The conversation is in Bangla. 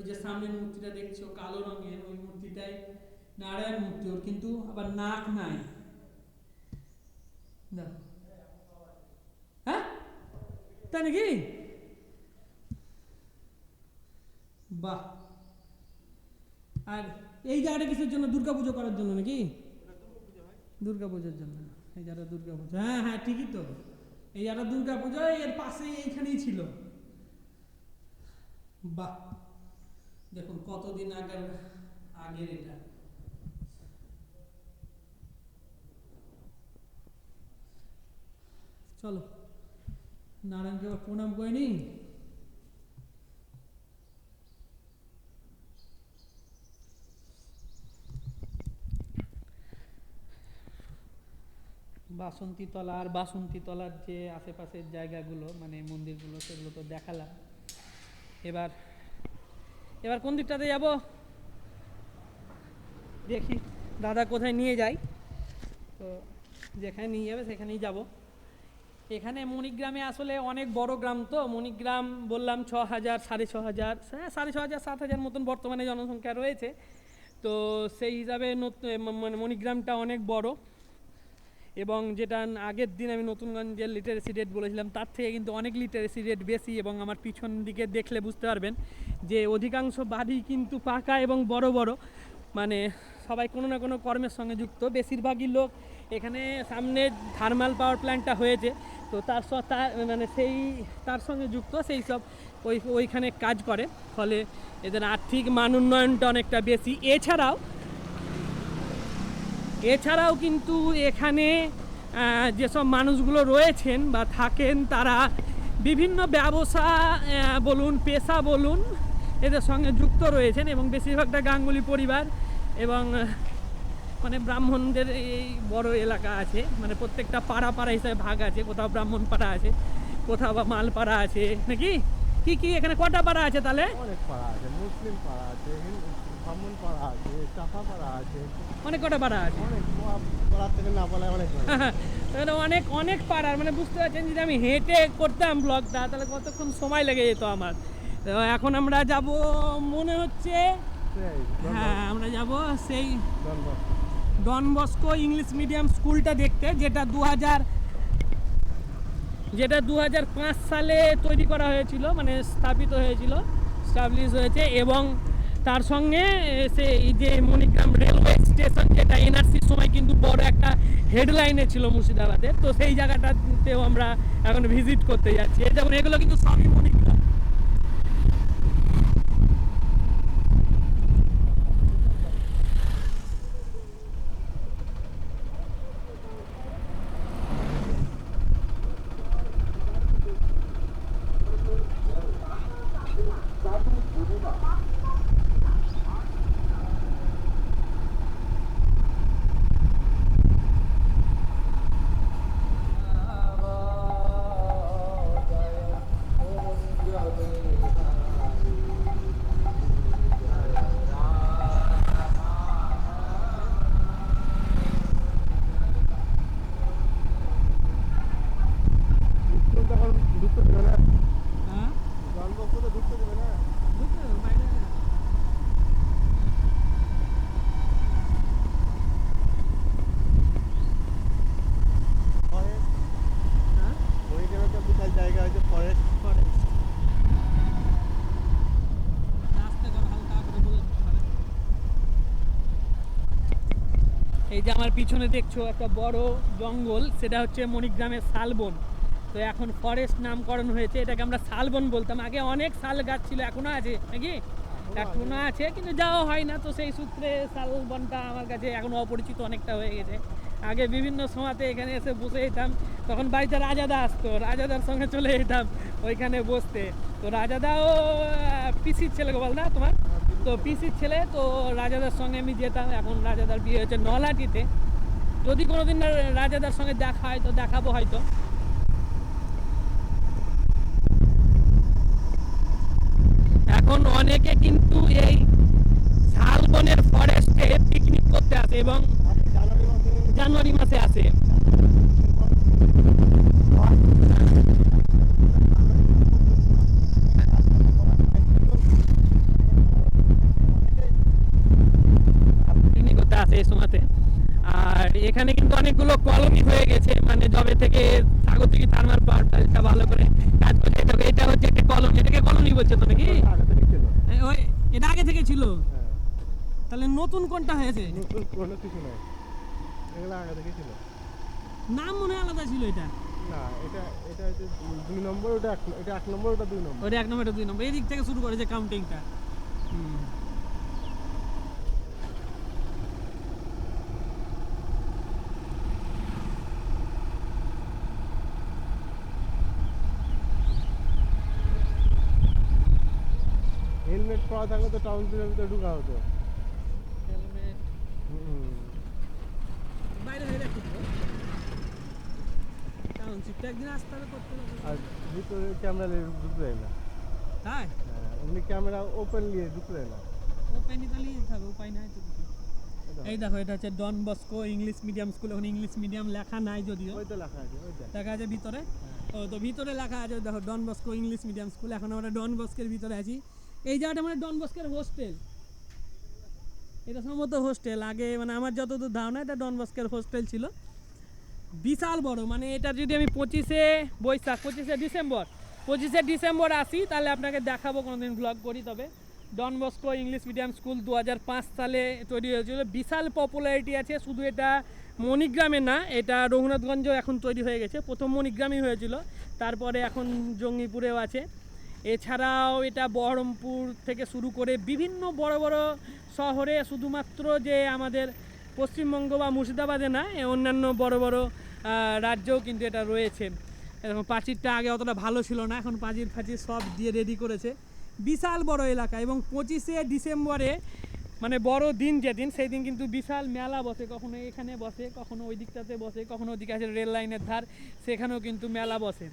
ওই যে সামনের মূর্তিটা দেখছ, কালো রঙের ওই মূর্তিটাই, নারায়ণ মূর্তি ওর, কিন্তু আবার নাক নাই। দেখো হ্যাঁ? তাই নাকি? বাহ। আর এই জায়গাটা কিসের জন্য দুর্গাপুজো করার জন্য নাকি? দুর্গাপুজোর জন্য। এই যারা দুর্গাপুজো হ্যাঁ হ্যাঁ ঠিকই তো। এই যারা দুর্গাপুজো এর পাশেই এইখানেই ছিল। বাহ। দেখুন, কতদিন আগের আগের এটা? চলো নারায়ণকে প্রণাম করে নিই। বাসন্তী তলা আর বাসন্তী তলার যে আশেপাশের জায়গাগুলো মানে মন্দিরগুলো, সেগুলো তো দেখালাম। এবার এবার কোন দিকটাতে যাব? দেখি, দাদা কোথায় নিয়ে যায়। তো যেখানে নিয়ে যাবে সেখানেই যাব। এখানে মণিগ্রামে আসলে অনেক বড় গ্রাম তো। মণিগ্রাম বললাম ছ হাজার, সাড়ে ছ হাজার হ্যাঁ সাড়ে ছ হাজার, সাত হাজার মতন বর্তমানে জনসংখ্যা রয়েছে। তো সেই হিসাবে মানে মণিগ্রামটা অনেক বড়। এবং যেটা আগের দিন আমি নতুনগঞ্জের লিটারেসি রেট বলেছিলাম, তার থেকে কিন্তু অনেক লিটারেসি রেট বেশি এবং আমার পিছন দিকে দেখলে বুঝতে পারবেন যে অধিকাংশ বাড়ি কিন্তু পাকা এবং বড় বড়। মানে সবাই কোনো না কোনো কর্মের সঙ্গে যুক্ত। বেশিরভাগই লোক এখানে সামনে থার্মাল পাওয়ার প্ল্যান্টটা হয়েছে। তো তার তার মানে সেই, তার সঙ্গে যুক্ত, সেই সব ওই ওইখানে কাজ করে। ফলে এদের আর্থিক মান উন্নয়নটা অনেকটা বেশি। এছাড়াও এছাড়াও কিন্তু এখানে যেসব মানুষগুলো রয়েছেন বা থাকেন, তারা বিভিন্ন ব্যবসা বলুন, পেশা বলুন, এদের সঙ্গে যুক্ত রয়েছেন এবং বেশিরভাগটা গাঙ্গুলি পরিবার এবং মানে ব্রাহ্মণদের এই বড় এলাকা আছে মানে প্রত্যেকটা পাড়া পাড়া হিসাবে ভাগ আছে, কোথাও ব্রাহ্মণ পাড়া আছে, কোথাও বা মাল পাড়া আছে, নাকি? কি কি, এখানে কটা পাড়া আছে তাহলে? অনেক পাড়া আছে, মুসলিম পাড়া আছে ব্রাহ্মণ পাড়া আছে চাপা পাড়া আছে অনেক কটা পাড়া আছে অনেক পাড়া থেকে না বলে অনেক। তাহলে অনেক অনেক পাড়ার মানে বুঝতে পারছেন যদি আমি হেঁটে করতাম ব্লগটা তাহলে কতক্ষণ সময় লেগে যেত আমার তো এখন আমরা যাব মনে হচ্ছে হ্যাঁ আমরা যাব সেই Don Bosco. Don Bosco English medium স্কুলটা দেখতে যেটা দু হাজার যেটা দু হাজার পাঁচ সালে তৈরি করা হয়েছিল মানে স্থাপিত হয়েছিল স্টাবলিশ হয়েছে এবং তার সঙ্গে সে এই যে মণিগ্রাম রেলওয়ে স্টেশন, যেটা এনআরসির সময় কিন্তু বড় একটা হেডলাইনে ছিল মুর্শিদাবাদের, তো সেই জায়গাটাতেও আমরা এখন ভিজিট করতে যাচ্ছি। যেমন এগুলো কিন্তু সবই এই যে আমার পিছনে দেখছ একটা বড় জঙ্গল সেটা হচ্ছে মণিগ্রামের শালবন। তো এখন ফরেস্ট নামকরণ হয়েছে এটাকে আমরা শালবন বলতাম। আগে অনেক শাল গাছ ছিল এখনও আছে নাকি? এখনও আছে। কিন্তু যাওয়া হয় না। তো সেই সূত্রে শালবনটা আমার কাছে এখন অপরিচিত অনেকটা হয়ে গেছে। আগে বিভিন্ন সময়তে এখানে এসে বসে যেতাম। তখন বাড়িতে রাজাদা আসতো রাজাদার সঙ্গে চলে যেতাম ওইখানে বসতে। তো রাজাদাও পিসির ছেলে বল না তোমার? তো পিসির ছেলে, তো রাজাদার সঙ্গে আমি যেতাম। এখন রাজাদার বিয়ে হয়েছে নলাটিতে যদি কোনোদিন রাজাদার সঙ্গে দেখা হয়, তো দেখাবো হয়তো। এখন অনেকে কিন্তু এই শালবনের ফরেস্টে পিকনিক করতে আসে এবং জানুয়ারি মাসে আসে এই সময়তে আর এখানে কিন্তু অনেকগুলো কলোনি হয়ে গেছে মানে জবে থেকে স্বাগতিক থার্মাল পাওয়ার প্ল্যান্টটা ভালো করে কাজ করছে এটা এটা কলোনি এটাকে কলোনি বলছে তো নাকি? ওই এটা আগে থেকে ছিল? হ্যাঁ। তাহলে নতুন কোনটা হয়েছে? নতুন কোনো কিছু নাই। এগুলো আগে থেকে ছিল। নাম মনে আলাদা ছিল এটা। না এটা এটা হচ্ছে দুই নম্বর ওটা এক এটা এক নম্বর ওটা দুই নম্বর। ওটা এক নম্বর ওটা দুই নম্বর। এই দিক থেকে শুরু করেছে কাউন্টিংটা হেলমেট পরা থাকলে তো টাউনশিপের ভিতরে ঢুকা হতো। হয়ে আর ভিতরে ক্যামেরা ঢুকতে দেয় না। তাই? হ্যাঁ, এমনি ক্যামেরা ওপেন নিয়ে ইতালি হবে উপায় নাই তো এই দেখো এটা হচ্ছে Don Bosco English medium school এখন ইংলিশ মিডিয়াম লেখা নাই যদিও। ওই তো লেখা আছে ভিতরে। ও তো ভিতরে লেখা আছে দেখো Don Bosco English medium school এখন আমরা ডন বস্কের ভিতরে আছি। এই জায়গাটা মানে ডন বস্কের হোস্টেল। এটা সম্ভবত হোস্টেল। আগে মানে আমার যতদূর ধারণা, এটা ডন বস্কের হোস্টেল ছিল। বিশাল বড় মানে এটা যদি আমি পঁচিশে বৈশাখ, পঁচিশে ডিসেম্বর পঁচিশে ডিসেম্বর আসি, তাহলে আপনাকে দেখাবো, কোনোদিন ব্লগ করি তবে। Don Bosco English medium school দু হাজার পাঁচ সালে তৈরি হয়েছিল। বিশাল পপুলারিটি আছে, শুধু এটা মণিগ্রামে না, এটা রঘুনাথগঞ্জ এখন তৈরি হয়ে গেছে। প্রথম মণিগ্রামই হয়েছিল। তারপরে এখন জঙ্গিপুরেও আছে। এছাড়াও এটা বহরমপুর থেকে শুরু করে বিভিন্ন বড় বড় শহরে শুধুমাত্র যে আমাদের পশ্চিমবঙ্গ বা মুর্শিদাবাদে না অন্যান্য বড় বড় রাজ্যেও কিন্তু এটা রয়েছে। এরকম পাঁচিরটা আগে অতটা ভালো ছিল না, এখন পাঁচির ফাঁচির সব দিয়ে রেডি করেছে। বিশাল বড় এলাকা এবং পঁচিশে ডিসেম্বরে মানে বড় দিন যেদিন সেই দিন কিন্তু বিশাল মেলা বসে, কখনো এখানে বসে, কখনো ওই দিকটাতে বসে, কখনো ওদিকে আছে রেল লাইনের ধার, সেখানেও কিন্তু মেলা বসে।